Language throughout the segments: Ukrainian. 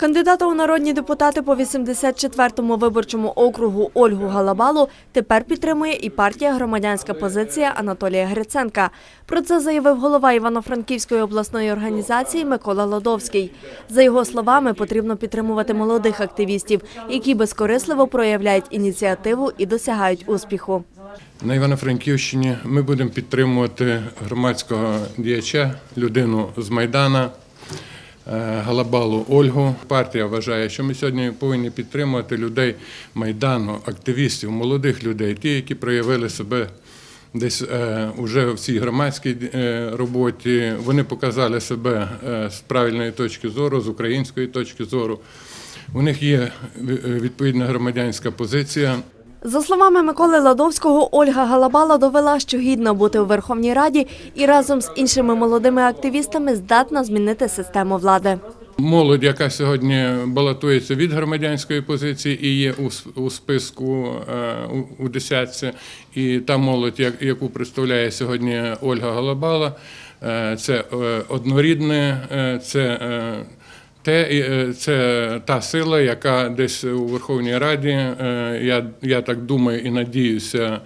Кандидата у народні депутати по 84-му виборчому округу Ольгу Галабалу тепер підтримує і партія «Громадянська позиція» Анатолія Гриценка. Про це заявив голова Івано-Франківської обласної організації Микола Лодовський. За його словами, потрібно підтримувати молодих активістів, які безкорисливо проявляють ініціативу і досягають успіху. На Івано-Франківщині ми будемо підтримувати громадського діяча, людину з Майдана, Галабалу Ольгу. Партія вважає, що ми сьогодні повинні підтримувати людей Майдану, активістів, молодих людей, ті, які проявили себе десь е, уже в цій громадській е, роботі. Вони показали себе е, з правильної точки зору, з української точки зору. У них є е, відповідна громадянська позиція. За словами Миколи Ладовського, Ольга Галабала довела, що гідно бути у Верховній Раді і разом з іншими молодими активістами здатна змінити систему влади. Молодь, яка сьогодні балотується від громадянської позиції і є у, списку е, у, десятці, і та молодь, як- яку представляє сьогодні Ольга Голобала, е, це е, однорідне, це. Те, е, це та сила, яка десь у Верховній Раді, е, я, я так думаю і надіюся,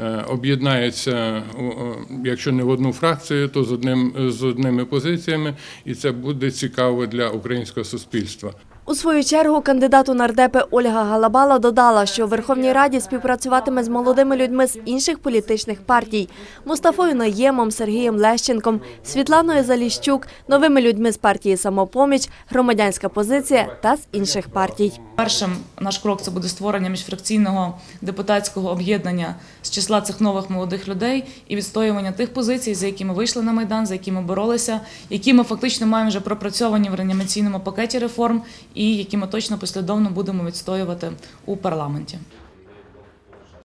е, об'єднаються, у- о, якщо не в одну фракцію, то з одним з одними позиціями, і це буде цікаво для українського суспільства. У свою чергу кандидат у нардепи Ольга Галабала додала, що у Верховній Раді співпрацюватиме з молодими людьми з інших політичних партій – Мустафою Наємом, Сергієм Лещенком, Світланою Заліщук, новими людьми з партії «Самопоміч», «Громадянська позиція» та з інших партій. Першим наш крок це буде створення міжфракційного депутатського об'єднання з числа цих нових молодих людей і відстоювання тих позицій, за які ми вийшли на майдан, за які ми боролися, які ми фактично маємо вже пропрацьовані в реанімаційному пакеті реформ, і які ми точно послідовно будемо відстоювати у парламенті.